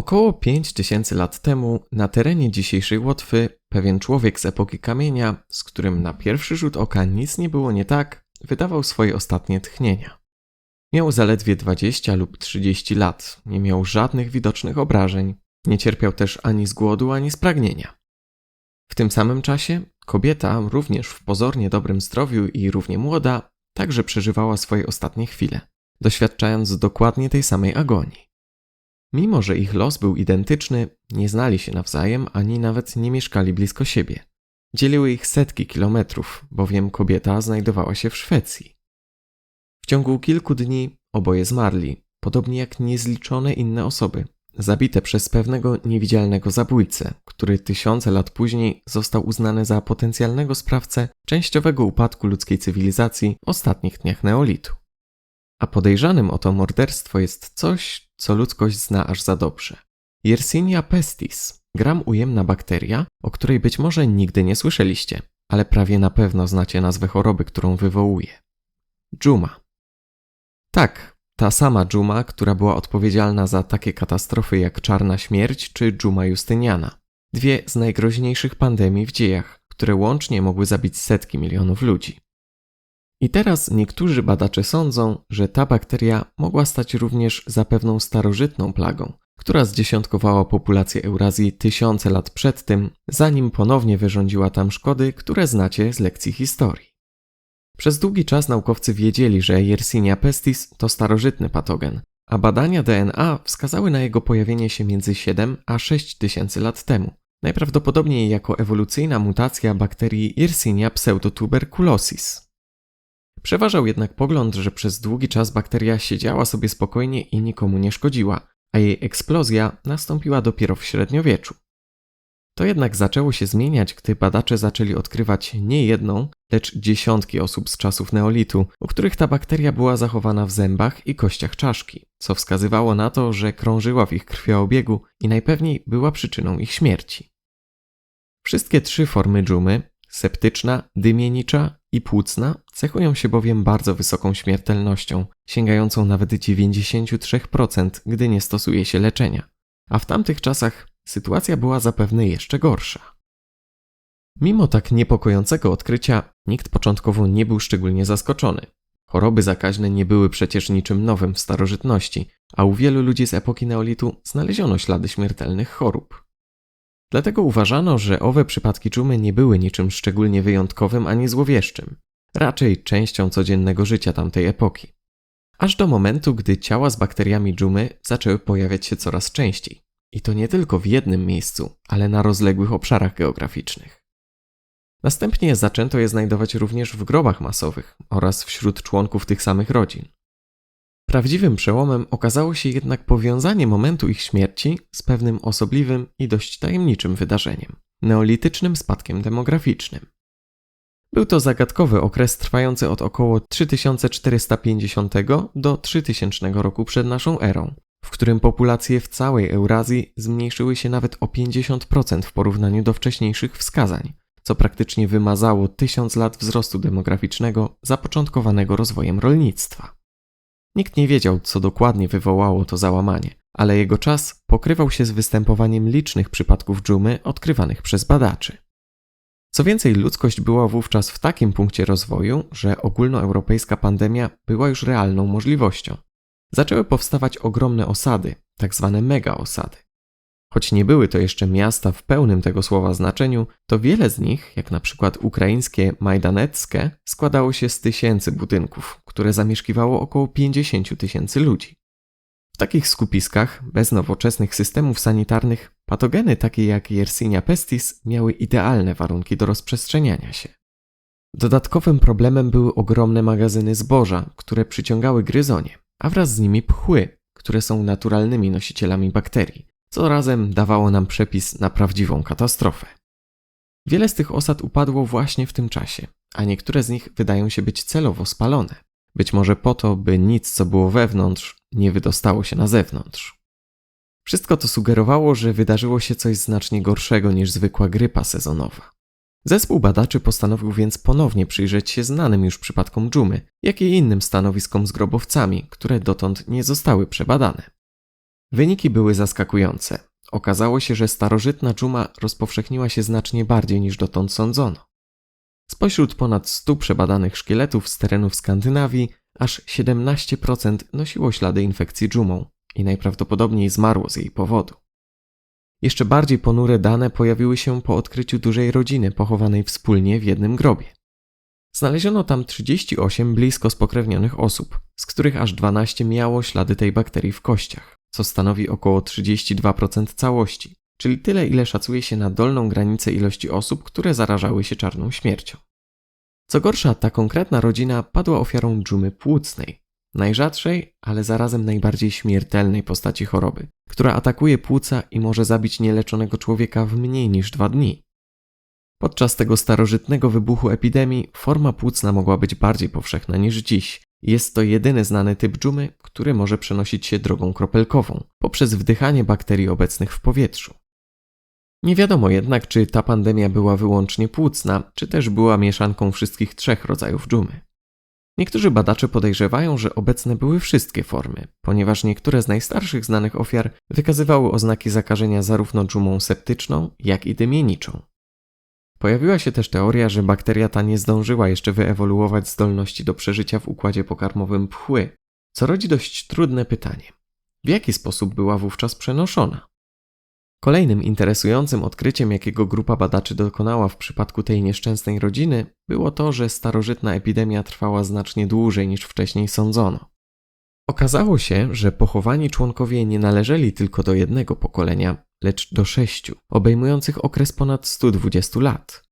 Około 5000 lat temu na terenie dzisiejszej Łotwy pewien człowiek z epoki kamienia, z którym na pierwszy rzut oka nic nie było nie tak, wydawał swoje ostatnie tchnienia. Miał zaledwie 20 lub 30 lat, nie miał żadnych widocznych obrażeń, nie cierpiał też ani z głodu, ani z pragnienia. W tym samym czasie kobieta, również w pozornie dobrym zdrowiu i równie młoda, także przeżywała swoje ostatnie chwile, doświadczając dokładnie tej samej agonii. Mimo, że ich los był identyczny, nie znali się nawzajem ani nawet nie mieszkali blisko siebie. Dzieliły ich setki kilometrów, bowiem kobieta znajdowała się w Szwecji. W ciągu kilku dni oboje zmarli, podobnie jak niezliczone inne osoby, zabite przez pewnego niewidzialnego zabójcę, który tysiące lat później został uznany za potencjalnego sprawcę częściowego upadku ludzkiej cywilizacji w ostatnich dniach neolitu. A podejrzanym o to morderstwo jest coś, co ludzkość zna aż za dobrze. Yersinia pestis, gram ujemna bakteria, o której być może nigdy nie słyszeliście, ale prawie na pewno znacie nazwę choroby, którą wywołuje. Dżuma. Tak, ta sama dżuma, która była odpowiedzialna za takie katastrofy jak Czarna Śmierć czy dżuma Justyniana. Dwie z najgroźniejszych pandemii w dziejach, które łącznie mogły zabić setki milionów ludzi. I teraz niektórzy badacze sądzą, że ta bakteria mogła stać również za pewną starożytną plagą, która zdziesiątkowała populację Eurazji tysiące lat przed tym, zanim ponownie wyrządziła tam szkody, które znacie z lekcji historii. Przez długi czas naukowcy wiedzieli, że Yersinia pestis to starożytny patogen, a badania DNA wskazały na jego pojawienie się między 7 a 6 tysięcy lat temu, najprawdopodobniej jako ewolucyjna mutacja bakterii Yersinia pseudotuberculosis. Przeważał jednak pogląd, że przez długi czas bakteria siedziała sobie spokojnie i nikomu nie szkodziła, a jej eksplozja nastąpiła dopiero w średniowieczu. To jednak zaczęło się zmieniać, gdy badacze zaczęli odkrywać nie jedną, lecz dziesiątki osób z czasów neolitu, u których ta bakteria była zachowana w zębach i kościach czaszki, co wskazywało na to, że krążyła w ich krwioobiegu i najpewniej była przyczyną ich śmierci. Wszystkie trzy formy dżumy septyczna, dymienicza i płucna cechują się bowiem bardzo wysoką śmiertelnością, sięgającą nawet 93%, gdy nie stosuje się leczenia. A w tamtych czasach sytuacja była zapewne jeszcze gorsza. Mimo tak niepokojącego odkrycia, nikt początkowo nie był szczególnie zaskoczony. Choroby zakaźne nie były przecież niczym nowym w starożytności, a u wielu ludzi z epoki neolitu znaleziono ślady śmiertelnych chorób. Dlatego uważano, że owe przypadki dżumy nie były niczym szczególnie wyjątkowym ani złowieszczym, raczej częścią codziennego życia tamtej epoki. Aż do momentu, gdy ciała z bakteriami dżumy zaczęły pojawiać się coraz częściej. I to nie tylko w jednym miejscu, ale na rozległych obszarach geograficznych. Następnie zaczęto je znajdować również w grobach masowych oraz wśród członków tych samych rodzin. Prawdziwym przełomem okazało się jednak powiązanie momentu ich śmierci z pewnym osobliwym i dość tajemniczym wydarzeniem neolitycznym spadkiem demograficznym. Był to zagadkowy okres trwający od około 3450 do 3000 roku przed naszą erą, w którym populacje w całej Eurazji zmniejszyły się nawet o 50% w porównaniu do wcześniejszych wskazań, co praktycznie wymazało tysiąc lat wzrostu demograficznego zapoczątkowanego rozwojem rolnictwa. Nikt nie wiedział, co dokładnie wywołało to załamanie, ale jego czas pokrywał się z występowaniem licznych przypadków dżumy odkrywanych przez badaczy. Co więcej, ludzkość była wówczas w takim punkcie rozwoju, że ogólnoeuropejska pandemia była już realną możliwością. Zaczęły powstawać ogromne osady, tak zwane mega osady. Choć nie były to jeszcze miasta w pełnym tego słowa znaczeniu, to wiele z nich, jak na przykład ukraińskie Majdaneckie, składało się z tysięcy budynków, które zamieszkiwało około 50 tysięcy ludzi. W takich skupiskach, bez nowoczesnych systemów sanitarnych, patogeny takie jak Yersinia pestis miały idealne warunki do rozprzestrzeniania się. Dodatkowym problemem były ogromne magazyny zboża, które przyciągały gryzonie, a wraz z nimi pchły, które są naturalnymi nosicielami bakterii, co razem dawało nam przepis na prawdziwą katastrofę. Wiele z tych osad upadło właśnie w tym czasie, a niektóre z nich wydają się być celowo spalone. Być może po to, by nic, co było wewnątrz, nie wydostało się na zewnątrz. Wszystko to sugerowało, że wydarzyło się coś znacznie gorszego niż zwykła grypa sezonowa. Zespół badaczy postanowił więc ponownie przyjrzeć się znanym już przypadkom dżumy, jak i innym stanowiskom z grobowcami, które dotąd nie zostały przebadane. Wyniki były zaskakujące. Okazało się, że starożytna dżuma rozpowszechniła się znacznie bardziej niż dotąd sądzono. Spośród ponad 100 przebadanych szkieletów z terenów Skandynawii, aż 17% nosiło ślady infekcji dżumą i najprawdopodobniej zmarło z jej powodu. Jeszcze bardziej ponure dane pojawiły się po odkryciu dużej rodziny pochowanej wspólnie w jednym grobie. Znaleziono tam 38 blisko spokrewnionych osób, z których aż 12 miało ślady tej bakterii w kościach, co stanowi około 32% całości, czyli tyle, ile szacuje się na dolną granicę ilości osób, które zarażały się czarną śmiercią. Co gorsza, ta konkretna rodzina padła ofiarą dżumy płucnej, najrzadszej, ale zarazem najbardziej śmiertelnej postaci choroby, która atakuje płuca i może zabić nieleczonego człowieka w mniej niż dwa dni. Podczas tego starożytnego wybuchu epidemii forma płucna mogła być bardziej powszechna niż dziś. Jest to jedyny znany typ dżumy, który może przenosić się drogą kropelkową, poprzez wdychanie bakterii obecnych w powietrzu. Nie wiadomo jednak, czy ta pandemia była wyłącznie płucna, czy też była mieszanką wszystkich trzech rodzajów dżumy. Niektórzy badacze podejrzewają, że obecne były wszystkie formy, ponieważ niektóre z najstarszych znanych ofiar wykazywały oznaki zakażenia zarówno dżumą septyczną, jak i dymieniczą. Pojawiła się też teoria, że bakteria ta nie zdążyła jeszcze wyewoluować zdolności do przeżycia w układzie pokarmowym pchły, co rodzi dość trudne pytanie. W jaki sposób była wówczas przenoszona? Kolejnym interesującym odkryciem, jakiego grupa badaczy dokonała w przypadku tej nieszczęsnej rodziny, było to, że starożytna epidemia trwała znacznie dłużej niż wcześniej sądzono. Okazało się, że pochowani członkowie nie należeli tylko do jednego pokolenia, lecz do sześciu, obejmujących okres ponad 120 lat.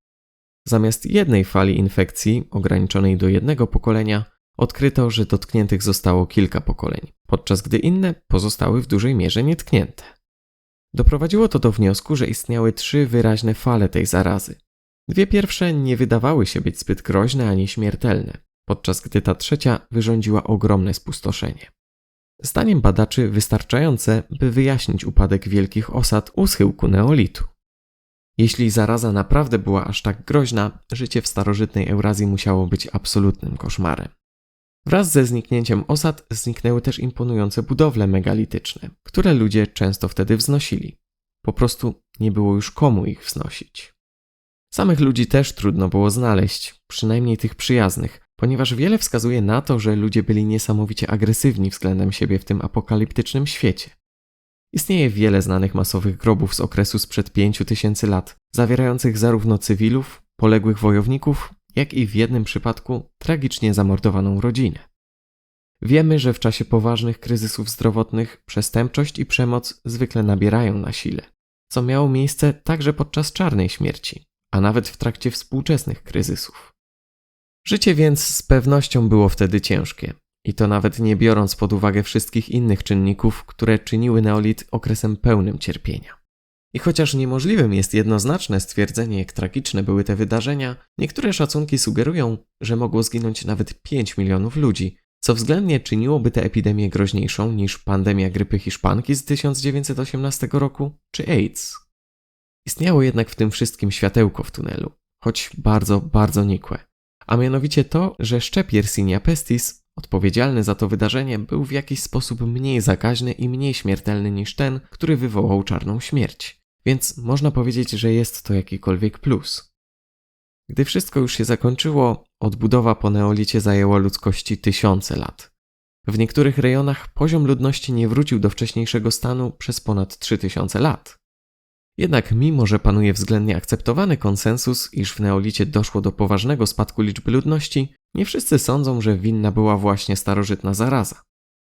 Zamiast jednej fali infekcji, ograniczonej do jednego pokolenia, odkryto, że dotkniętych zostało kilka pokoleń, podczas gdy inne pozostały w dużej mierze nietknięte. Doprowadziło to do wniosku, że istniały trzy wyraźne fale tej zarazy. Dwie pierwsze nie wydawały się być zbyt groźne ani śmiertelne, podczas gdy ta trzecia wyrządziła ogromne spustoszenie. Zdaniem badaczy wystarczające, by wyjaśnić upadek wielkich osad u schyłku neolitu. Jeśli zaraza naprawdę była aż tak groźna, życie w starożytnej Eurazji musiało być absolutnym koszmarem. Wraz ze zniknięciem osad zniknęły też imponujące budowle megalityczne, które ludzie często wtedy wznosili. Po prostu nie było już komu ich wznosić. Samych ludzi też trudno było znaleźć, przynajmniej tych przyjaznych, ponieważ wiele wskazuje na to, że ludzie byli niesamowicie agresywni względem siebie w tym apokaliptycznym świecie. Istnieje wiele znanych masowych grobów z okresu sprzed pięciu tysięcy lat, zawierających zarówno cywilów, poległych wojowników, jak i w jednym przypadku tragicznie zamordowaną rodzinę. Wiemy, że w czasie poważnych kryzysów zdrowotnych przestępczość i przemoc zwykle nabierają na sile, co miało miejsce także podczas czarnej śmierci, a nawet w trakcie współczesnych kryzysów. Życie więc z pewnością było wtedy ciężkie, i to nawet nie biorąc pod uwagę wszystkich innych czynników, które czyniły neolit okresem pełnym cierpienia. I chociaż niemożliwym jest jednoznaczne stwierdzenie, jak tragiczne były te wydarzenia, niektóre szacunki sugerują, że mogło zginąć nawet 5 milionów ludzi, co względnie czyniłoby tę epidemię groźniejszą niż pandemia grypy hiszpanki z 1918 roku czy AIDS. Istniało jednak w tym wszystkim światełko w tunelu, choć bardzo, bardzo nikłe a mianowicie to, że szczep Yersinia pestis, odpowiedzialny za to wydarzenie, był w jakiś sposób mniej zakaźny i mniej śmiertelny niż ten, który wywołał czarną śmierć. Więc można powiedzieć, że jest to jakikolwiek plus. Gdy wszystko już się zakończyło, odbudowa po neolicie zajęła ludzkości tysiące lat. W niektórych rejonach poziom ludności nie wrócił do wcześniejszego stanu przez ponad 3000 lat. Jednak mimo, że panuje względnie akceptowany konsensus, iż w neolicie doszło do poważnego spadku liczby ludności, nie wszyscy sądzą, że winna była właśnie starożytna zaraza.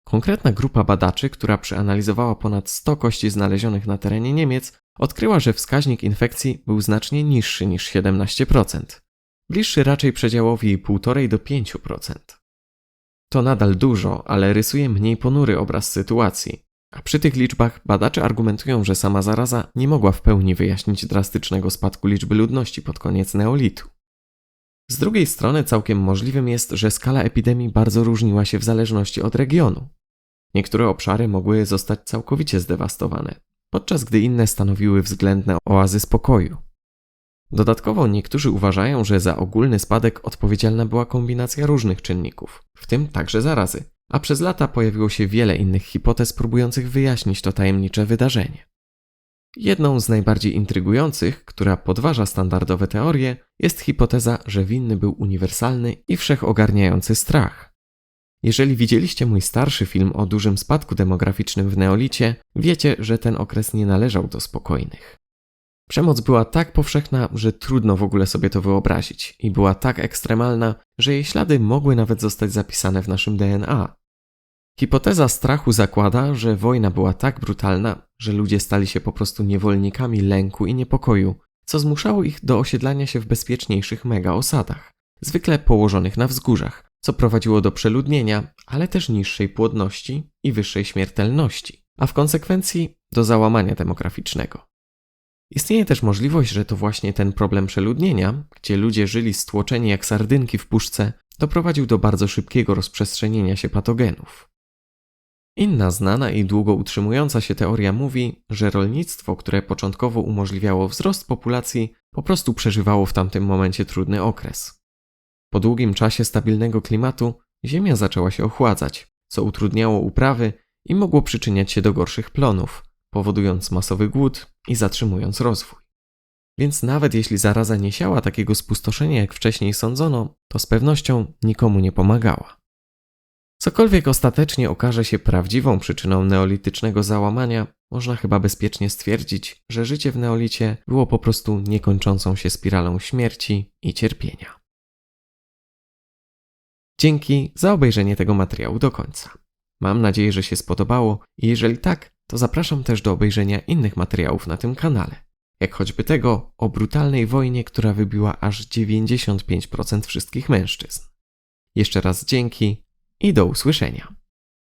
Konkretna grupa badaczy, która przeanalizowała ponad 100 kości znalezionych na terenie Niemiec, odkryła, że wskaźnik infekcji był znacznie niższy niż 17%, bliższy raczej przedziałowi 1,5 do 5%. To nadal dużo, ale rysuje mniej ponury obraz sytuacji, a przy tych liczbach badacze argumentują, że sama zaraza nie mogła w pełni wyjaśnić drastycznego spadku liczby ludności pod koniec neolitu. Z drugiej strony całkiem możliwym jest, że skala epidemii bardzo różniła się w zależności od regionu. Niektóre obszary mogły zostać całkowicie zdewastowane, podczas gdy inne stanowiły względne oazy spokoju. Dodatkowo niektórzy uważają, że za ogólny spadek odpowiedzialna była kombinacja różnych czynników, w tym także zarazy, a przez lata pojawiło się wiele innych hipotez próbujących wyjaśnić to tajemnicze wydarzenie. Jedną z najbardziej intrygujących, która podważa standardowe teorie, jest hipoteza, że winny był uniwersalny i wszechogarniający strach. Jeżeli widzieliście mój starszy film o dużym spadku demograficznym w neolicie, wiecie, że ten okres nie należał do spokojnych. Przemoc była tak powszechna, że trudno w ogóle sobie to wyobrazić, i była tak ekstremalna, że jej ślady mogły nawet zostać zapisane w naszym DNA. Hipoteza strachu zakłada, że wojna była tak brutalna, że ludzie stali się po prostu niewolnikami lęku i niepokoju, co zmuszało ich do osiedlania się w bezpieczniejszych mega osadach, zwykle położonych na wzgórzach, co prowadziło do przeludnienia, ale też niższej płodności i wyższej śmiertelności, a w konsekwencji do załamania demograficznego. Istnieje też możliwość, że to właśnie ten problem przeludnienia, gdzie ludzie żyli stłoczeni jak sardynki w puszce, doprowadził do bardzo szybkiego rozprzestrzenienia się patogenów. Inna znana i długo utrzymująca się teoria mówi, że rolnictwo, które początkowo umożliwiało wzrost populacji, po prostu przeżywało w tamtym momencie trudny okres. Po długim czasie stabilnego klimatu ziemia zaczęła się ochładzać, co utrudniało uprawy i mogło przyczyniać się do gorszych plonów, powodując masowy głód i zatrzymując rozwój. Więc nawet jeśli zaraza nie siała takiego spustoszenia, jak wcześniej sądzono, to z pewnością nikomu nie pomagała. Cokolwiek ostatecznie okaże się prawdziwą przyczyną neolitycznego załamania, można chyba bezpiecznie stwierdzić, że życie w neolicie było po prostu niekończącą się spiralą śmierci i cierpienia. Dzięki za obejrzenie tego materiału do końca. Mam nadzieję, że się spodobało i jeżeli tak, to zapraszam też do obejrzenia innych materiałów na tym kanale, jak choćby tego o brutalnej wojnie, która wybiła aż 95% wszystkich mężczyzn. Jeszcze raz dzięki i do usłyszenia.